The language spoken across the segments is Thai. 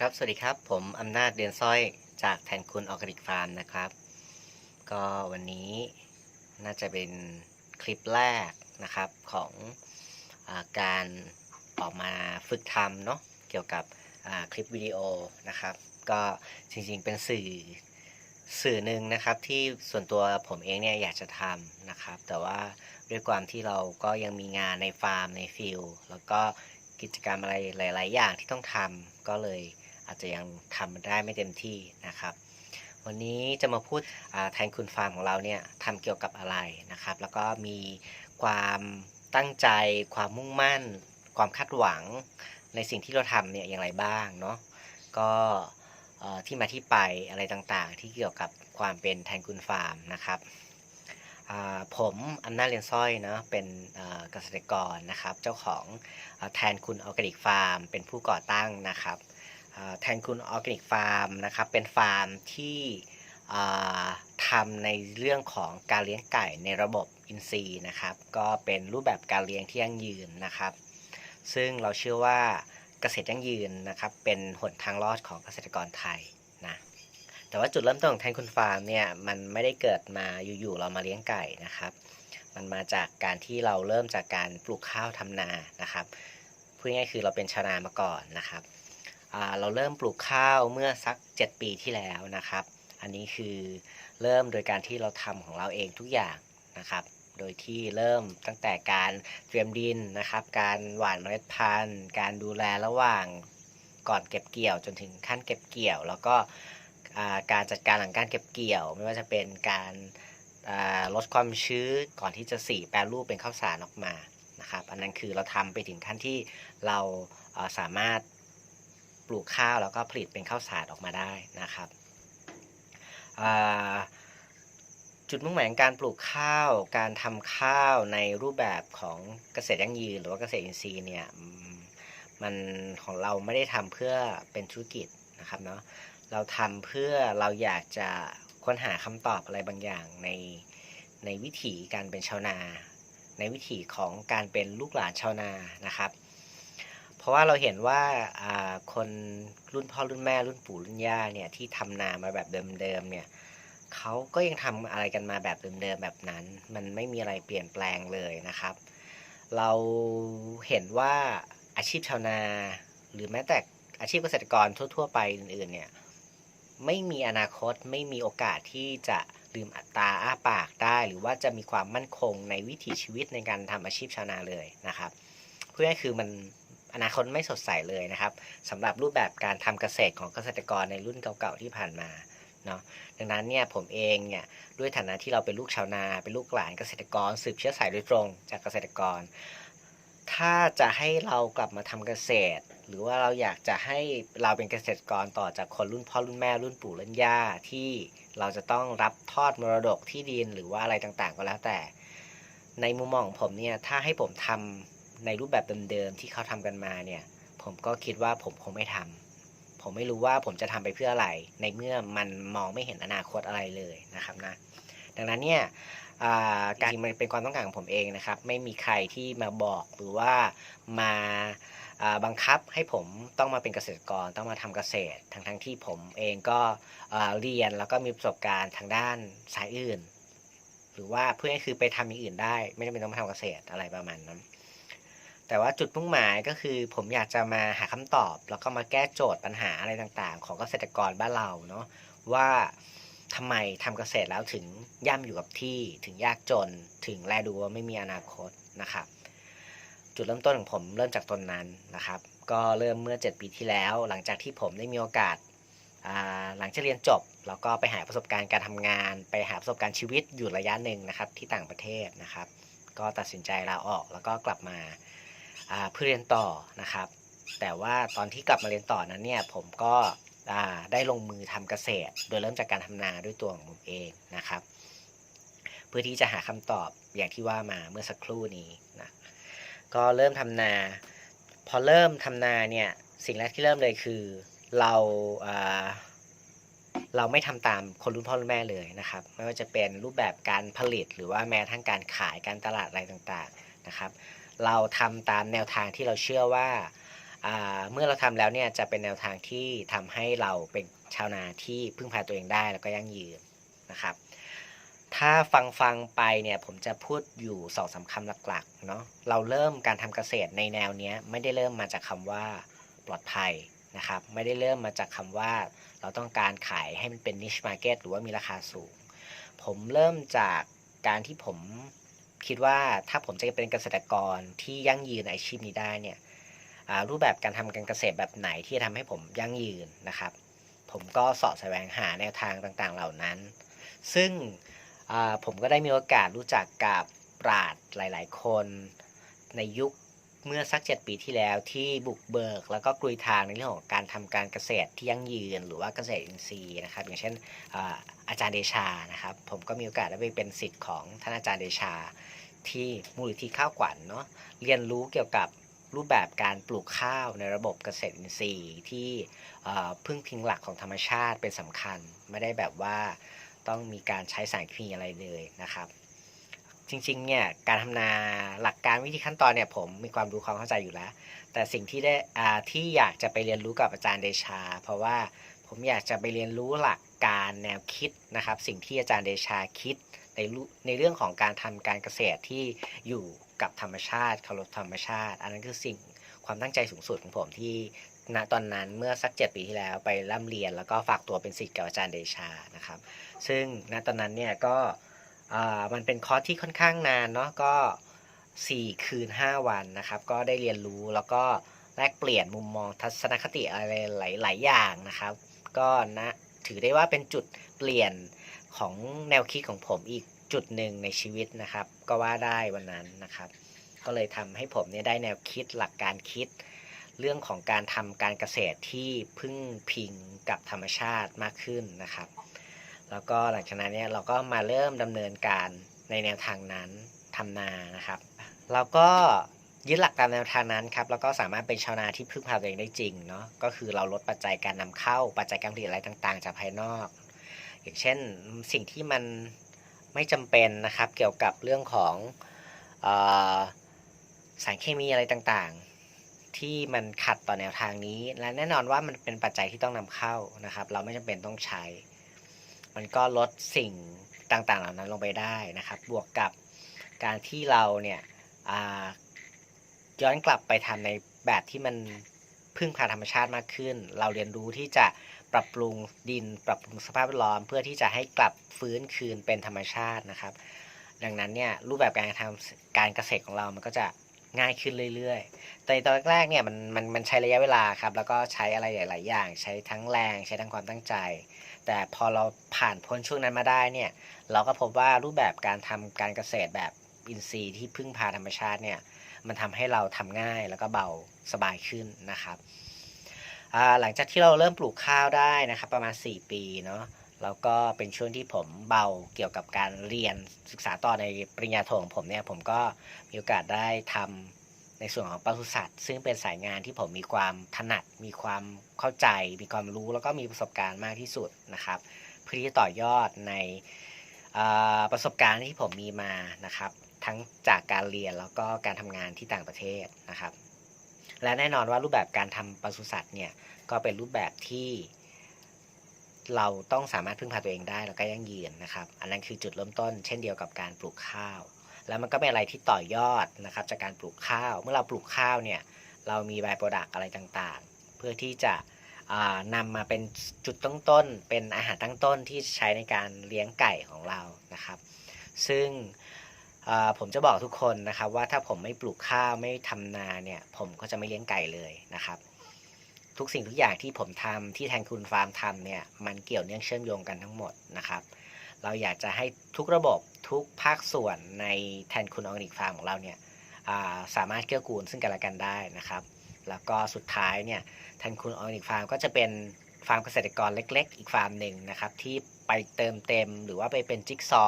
ครับ สวัสดีครับ ผมอำนาจเดือนสร้อยจากแทนคุณออร์แกนิกฟาร์มนะครับ ก็วันนี้น่าจะเป็นคลิปแรกนะครับของอาการออกมาฝึกทำเนาะเกี่ยวกับคลิปวิดีโอนะครับ ก็จริงๆเป็นสื่อสื่อหนึ่งนะครับที่ส่วนตัวผมเองเนี่ยอยากจะทำนะครับ แต่ว่าด้วยความที่เราก็ยังมีงานในฟาร์มในฟิลด์แล้วก็กิจกรรมอะไรหลาย ๆ อย่างที่ต้องทำก็เลย อาจจะยังทำได้ไม่เต็มที่นะครับ วันนี้จะมาพูดแทนคุณฟาร์มของเราเนี่ยทำเกี่ยวกับอะไรนะครับ แล้วก็มีความตั้งใจ ความมุ่งมั่น ความคาดหวัง ในสิ่งที่เราทำเนี่ยอย่างไรบ้างเนาะก็ที่มาที่ไปอะไรต่างๆ ที่เกี่ยวกับความเป็นแทนคุณฟาร์มนะครับผมอำนาจเรียนสร้อยเนาะเป็นเกษตรกรนะครับ เจ้าของแทนคุณออร์แกนิกฟาร์ม เป็นผู้ก่อตั้งนะครับ แทนคุณออร์แกนิกฟาร์มนะครับเป็นฟาร์มที่ทำในเรื่องของการเลี้ยงไก่ในระบบอินทรีย์นะครับ ก็เป็นรูปแบบการเลี้ยงที่ยั่งยืนนะครับ ซึ่งเราเชื่อว่าเกษตรยั่งยืนนะครับ เป็นหนทางรอดของเกษตรกรไทยนะแต่ว่าจุดเริ่มต้นของแทนคุณฟาร์มเนี่ยมันไม่ได้เกิดมาอยู่ๆเรามาเลี้ยงไก่นะครับ มันมาจากการที่เราเริ่มจากการปลูกข้าวทำนานะครับพูดง่ายๆคือเราเป็นชาวนามาก่อนนะครับ เราเริ่มปลูกข้าวเมื่อสัก 7 ปีที่แล้วนะครับ อันนี้คือเริ่มโดยการที่เราทำของเราเองทุกอย่างนะครับ โดยที่เริ่มตั้งแต่การเตรียมดินนะครับ การหว่านเมล็ดพันธุ์ การดูแลระหว่างก่อนเก็บเกี่ยวจนถึงขั้นเก็บเกี่ยว แล้วก็การจัดการหลังการเก็บเกี่ยว ไม่ว่าจะเป็นการลดความชื้นก่อนที่จะสีแปรรูปเป็นข้าวสารออกมานะครับ อันนั้นคือเราทำไปถึงขั้นที่เราสามารถ ปลูกข้าวแล้วก็ผลิตเป็นข้าวสารออกมาได้นะครับจุดมุ่งหมายการปลูกข้าว การทำข้าวในรูปแบบของเกษตรยั่งยืน หรือว่าเกษตรอินทรีย์เนี่ยมันของเราไม่ได้ทำเพื่อเป็นธุรกิจนะครับเนาะเราทำเพื่อเราอยากจะค้นหาคำตอบอะไรบางอย่างในในวิถีการเป็นชาวนา ในวิถีของการเป็นลูกหลานชาวนานะครับ ราะว่าเราเห็นว่าคนรุ่นพ่อรุ่นแม่รุ่นปู่รุ่นย่าเนี่ยที่ทำนามาแบบเดิมๆเนี่ยเขาก็ยังทำอะไรกันมาแบบเดิมๆแบบนั้น มันไม่มีอะไรเปลี่ยนแปลงเลยนะครับ เราเห็นว่าอาชีพชาวนาหรือแม้แต่อาชีพเกษตรกรทั่ว ๆ ไปอื่นๆเนี่ยไม่มีอนาคตไม่มีโอกาสที่จะลืมอัตราอ้าปากได้ หรือว่าจะมีความมั่นคงในวิถีชีวิตในการทำอาชีพชาวนาเลยนะครับเพื่อคือมัน อนาคตไม่สดใสเลยนะครับสำหรับรูปแบบการทำเกษตรของเกษตรกรในรุ่นเก่าๆที่ผ่านมาเนาะดังนั้นเนี่ยผมเองเนี่ยด้วยฐานะที่เราเป็นลูกชาวนา เป็นลูกหลานเกษตรกร สืบเชื้อสายโดยตรงจากเกษตรกร ถ้าจะให้เรากลับมาทำเกษตร หรือว่าเราอยากจะให้เราเป็นเกษตรกรต่อจากคนรุ่นพ่อรุ่นแม่รุ่นปู่รุ่นย่าที่เราจะต้องรับทอดมรดกที่ดินหรือว่าอะไรต่างๆ ก็แล้วแต่ ในมุมมองของผมเนี่ยถ้าให้ผมทำ ในรูปแบบเดิมๆที่เขาทำกันมาเนี่ย ผมก็คิดว่าผมคงไม่ทำผมไม่รู้ว่าผมจะทำไปเพื่ออะไร ในเมื่อมันมองไม่เห็นอนาคตอะไรเลยนะครับนะ ดังนั้นเนี่ยการมันเป็นความต้องการของผมเองนะครับ ไม่มีใครที่มาบอกหรือว่ามาบังคับให้ผมต้องมาเป็นเกษตรกรต้องมาทำเกษตร ทั้งทั้งๆที่ผมเองก็เรียนแล้วก็มีประสบการณ์ทางด้านสายอื่น หรือว่าเพื่อให้คือไปทำอย่างอื่นได้ ไม่จำเป็นต้องมาทำเกษตรอะไรประมาณนั้น แต่ว่าจุดมุ่งหมายก็คือผมอยากจะมาหาคำตอบ แล้วก็มาแก้โจทย์ปัญหาอะไรต่างๆ ของเกษตรกรบ้านเราเนาะว่าทำไมทำเกษตรแล้วถึงย่ำอยู่กับที่ถึงยากจนถึงแลดูว่าไม่มีอนาคตนะครับ จุดเริ่มต้นของผมเริ่มจากตนนั้นนะครับ ก็เริ่มเมื่อ 7 ปีที่แล้ว หลังจากที่ผมได้มีโอกาสาหลังจากเรียนจบแล้วก็ไปหาประสบการณ์การทำงาน ไปหาประสบการณ์ชีวิตอยู่ระยะหนึ่งนะครับที่ต่างประเทศนะครับ ก็ตัดสินใจลาออกแล้วก็กลับมา เพื่อเรียนต่อนะครับ แต่ว่าตอนที่กลับมาเรียนต่อนั้นเนี่ยผมก็ได้ลงมือทำเกษตร โดยเริ่มจากการทำนาด้วยตัวของผมเองนะครับ เพื่อที่จะหาคำตอบอย่างที่ว่ามาเมื่อสักครู่นี้นะก็เริ่มทำนา พอเริ่มทำนาเนี่ยสิ่งแรกที่เริ่มเลยคือเราอ่าเราไม่ทำตามคนรุ่นพ่อรุ่นแม่เลยนะครับ ไม่ว่าจะเป็นรูปแบบการผลิตหรือว่าแม้ทั่งการขายการตลาดอะไรต่างๆนะครับ เราทำตามแนวทางที่เราเชื่อว่าเมื่อเราทำแล้วเนี่ยจะเป็นแนวทางที่ทำให้เราเป็นชาวนาที่พึ่งพาตัวเองได้แล้วก็ยั่งยืนนะครับ ถ้าฟังฟังไปเนี่ยผมจะพูดอยู่สองสามคำหลักๆเนาะเราเริ่มการทำเกษตรในแนวเนี้ยไม่ได้เริ่มมาจากคำว่าปลอดภัยนะครับ ไม่ได้เริ่มมาจากคำว่าเราต้องการขายให้มันเป็น niche market หรือว่ามีราคาสูง ผมเริ่มจากการที่ผม คิดว่าถ้าผมจะเป็นเกษตรกรที่ยั่งยืนในอาชีพนี้ได้เนี่ยรูปแบบการทำการเกษตรแบบไหนที่จะทำให้ผมยั่งยืนนะครับ ผมก็สาะแสวงหาแนวทางต่างๆเหล่านั้น ซึ่งผมก็ได้มีโอกาสรู้จักกับปราดหลาย ๆ คนในยุคเมื่อสักเจ็ดปีที่แล้วที่บุกเบิก แล้วก็กลุยทางในเรื่องของการทำการเกษตรที่ยั่งยืน หรือว่าเกษตรอินทรีย์นะครับ อย่างเช่นอาจารย์เดชานะครับ ผมก็มีโอกาสได้ไปเป็นศิษย์ของท่านอาจารย์เดชา ที่มูลนิธิข้าวขวัญเนาะเรียนรู้เกี่ยวกับรูปแบบการปลูกข้าวในระบบเกษตรอินทรีย์ที่พึ่งพิงหลักของธรรมชาติเป็นสำคัญ ไม่ได้แบบว่าต้องมีการใช้สารเคมีอะไรเลยนะครับ จริงๆเนี่ยการทำนาหลักการวิธีขั้นตอนเนี่ยผมมีความรู้ความเข้าใจอยู่แล้ว แต่สิ่งที่ได้อ่าที่อยากจะไปเรียนรู้กับอาจารย์เดชา เพราะว่าผมอยากจะไปเรียนรู้หลักการแนวคิดนะครับ สิ่งที่อาจารย์เดชาคิด ในในเรื่องของการทำการเกษตรที่อยู่กับธรรมชาติเคารพธรรมชาติ อันนั้นคือสิ่งความตั้งใจสูงสุดของผมที่ณตอนนั้นเมื่อสักเจ็ดปีที่แล้วไปร่ำเรียน แล้วก็ฝากตัวเป็นศิษย์กับอาจารย์เดชานะครับ ซึ่งณตอนนั้นเนี่ยก็มันเป็นคอร์สที่ค่อนข้างนานเนาะก็ 4 คืน 5 วันนะครับ ก็ได้เรียนรู้แล้วก็แลกเปลี่ยนมุมมองทัศนคติอะไรหลาย ๆ อย่างนะครับ ก็นะถือได้ว่าเป็นจุดเปลี่ยน ของแนวคิดของผมอีกจุดหนึ่งในชีวิตนะครับ ก็ว่าได้วันนั้นนะครับ ก็เลยทำให้ผมเนี่ยได้แนวคิดหลักการคิด เรื่องของการทำการเกษตรที่พึ่งพิงกับธรรมชาติมากขึ้นนะครับ แล้วก็หลังจากนั้นเนี่ยเราก็มาเริ่มดำเนินการในแนวทางนั้นทำนานะครับ เราก็ยึดหลักตามแนวทางนั้นครับแล้วก็สามารถเป็นชาวนาที่พึ่งพาตัวเองได้จริงเนาะก็คือเราลดปัจจัยการนำเข้า ปัจจัยการผลิตอะไรต่าง ๆ จากภายนอก อย่างเช่นสิ่งที่มันไม่จำเป็นนะครับ เกี่ยวกับเรื่องของอสารเคมีอะไรต่างๆ ที่มันขัดต่อแนวทางนี้ และแน่นอนว่ามันเป็นปัจจัยที่ต้องนำเข้านะครับ เราไม่จำเป็นต้องใช้ มันก็ลดสิ่งต่างๆ เหล่านั้นลงไปได้นะครับ บวกกับการที่เราเนี่ยย้อนกลับไปทำในแบบที่มันพึ่งพาธรรมชาติมากขึ้น เราเรียนรู้ที่จะ ปรับปรุงดิน ปรับปรุงสภาพแวดล้อม เพื่อที่จะให้กลับฟื้นคืนเป็นธรรมชาตินะครับ ดังนั้นเนี่ยรูปแบบการทำการเกษตรของเรามันก็จะง่ายขึ้นเรื่อยๆ แต่ตอนแรกๆเนี่ยมันมันมันใช้ระยะเวลาครับ แล้วก็ใช้อะไรหลาย ๆ อย่าง ใช้ทั้งแรง ใช้ทั้งความตั้งใจ แต่พอเราผ่านพ้นช่วงนั้นมาได้เนี่ย เราก็พบว่ารูปแบบการทำการเกษตรแบบอินทรีย์ที่พึ่งพาธรรมชาติเนี่ย มันทำให้เราทำง่ายแล้วก็เบาสบายขึ้นนะครับ หลังจากที่เราเริ่มปลูกข้าวได้นะครับประมาณ 4 ปีเนาะแล้วก็เป็นช่วงที่ผมเบาเกี่ยวกับการเรียนศึกษาต่อในปริญญาโทของผมเนี่ยผมก็มีโอกาสได้ทำในส่วนของปศุสัตว์ซึ่งเป็นสายงานที่ผมมีความถนัด มีความเข้าใจ มีความรู้แล้วก็มีประสบการณ์มากที่สุดนะครับ เพื่อที่จะต่อยอดในประสบการณ์ที่ผมมีมานะครับ ทั้งจากการเรียนแล้วก็การทำงานที่ต่างประเทศนะครับ และแน่นอนว่ารูปแบบการทำปศุสัตว์เนี่ยก็เป็นรูปแบบที่เราต้องสามารถพึ่งพาตัวเองได้แล้วก็ยั่งยืนนะครับ อันนั้นคือจุดเริ่มต้น เช่นเดียวกับการปลูกข้าว แล้วมันก็เป็นอะไรที่ต่อยอดนะครับจากการปลูกข้าว เมื่อเราปลูกข้าวเนี่ยเรามีบโปรดักอะไรต่างๆ เพื่อที่จะอ่านำมาเป็นจุดตั้งต้น เป็นอาหารตั้งต้นที่ใช้ในการเลี้ยงไก่ของเรานะครับ ซึ่ง ผมจะบอกทุกคนนะครับว่าถ้าผมไม่ปลูกข้าวไม่ทำนาเนี่ย ผมก็จะไม่เลี้ยงไก่เลยนะครับ ทุกสิ่งทุกอย่างที่ผมทำที่แทนคุณฟาร์มทำเนี่ยมันเกี่ยวเนื่องเชื่อมโยงกันทั้งหมดนะครับ เราอยากจะให้ทุกระบบทุกภาคส่วนในแทนคุณออร์แกนิกฟาร์มของเราเนี่ยาสามารถเกื้อกูลซึ่งกันและกันได้นะครับ แล้วก็สุดท้ายเนี่ยแทนคุณออร์แกนิกฟาร์มก็จะเป็นฟาร์มเกษตรกรเล็ก ๆ อีกฟาร์มหนึ่งนะครับที่ไปเติมเต็มหรือว่าไปเป็นจิ๊กซอ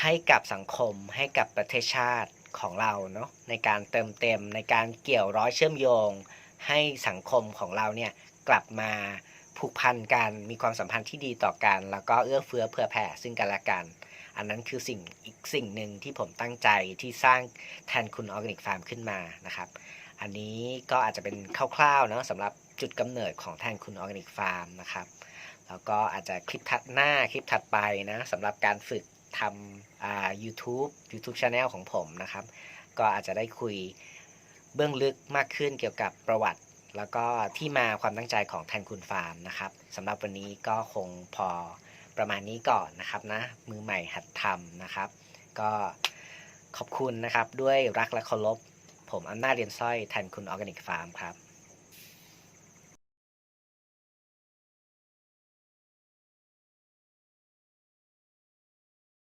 ให้กับสังคมให้กับประเทศชาติของเราเนาะในการเติมเต็มในการเกี่ยวร้อยเชื่อมโยง ให้สังคมของเราเนี่ยกลับมาผูกพันกันมีความสัมพันธ์ที่ดีต่อกัน แล้วก็เอื้อเฟื้อเผื่อแผ่ซึ่งกันและกัน อันนั้นคือสิ่งอีกสิ่งหนึ่งที่ผมตั้งใจที่สร้างแทนคุณออร์แกนิกฟาร์มขึ้นมานะครับอันนี้ก็อาจจะเป็นคร่าวๆเนาะสำหรับจุดกำเนิดของแทนคุณออร์แกนิกฟาร์มนะครับแล้วก็อาจจะคลิปถัดหน้าคลิปถัดไปนะสำหรับการฝึก ทำอ่า YouTube YouTube Channel ของผมนะครับ ก็อาจจะได้คุยเบื้องลึกมากขึ้นเกี่ยวกับประวัติ แล้วก็ที่มาความตั้งใจของแทนคุณฟาร์มนะครับสำหรับวันนี้ก็คงพอประมาณนี้ก่อนนะครับนะ มือใหม่หัดทำนะครับ ก็ขอบคุณนะครับด้วยรักและเคารพผมอำนาจเรียนสร้อยแทนคุณออร์แกนิกฟาร์มครับ